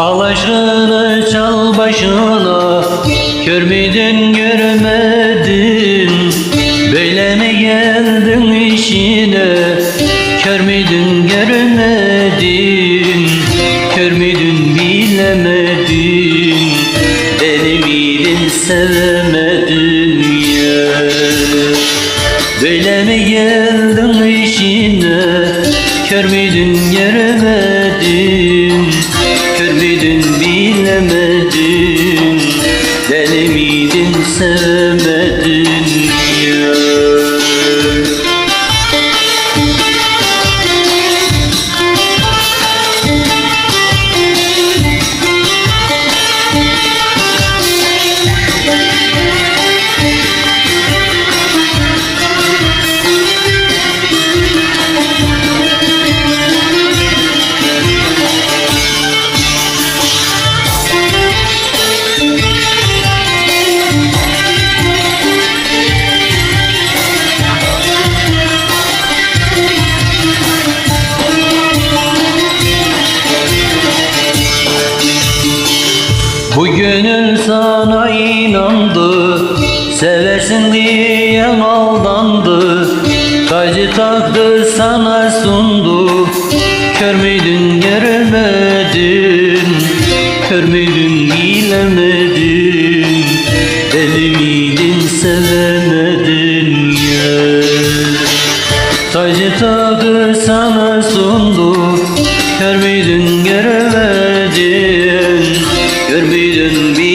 Al çal başına. Kör müydün görmedin. Böyle mi geldin işine? Kör müydün görmedin Kör müydün bilemedin. Beni miydin sevemedin ya. Böyle mi geldin işine? Kör müydün görmedin. Deli miydin sevmedin gönül sana inandı Seversin diye aldandı Tacı taktı sana sundu Kör müydün görmedin? Kör müydün bilemedin? Deli miydin sevemedin? Ya Tacı tadı sana sundu Kör müydün göremedin be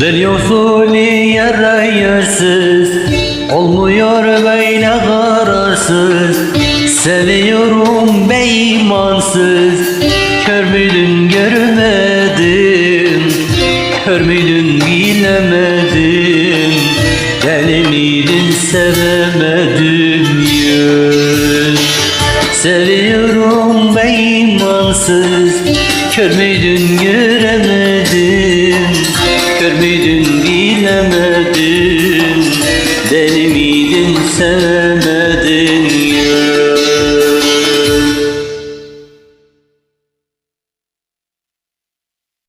Deli usulü yarayırsız Olmuyor böyle kararsız. Seviyorum beymansız Kör müydün görmedin Kör müydün bilemedin Deli miydin sevemedin yüz Seviyorum beymansız Kör müydün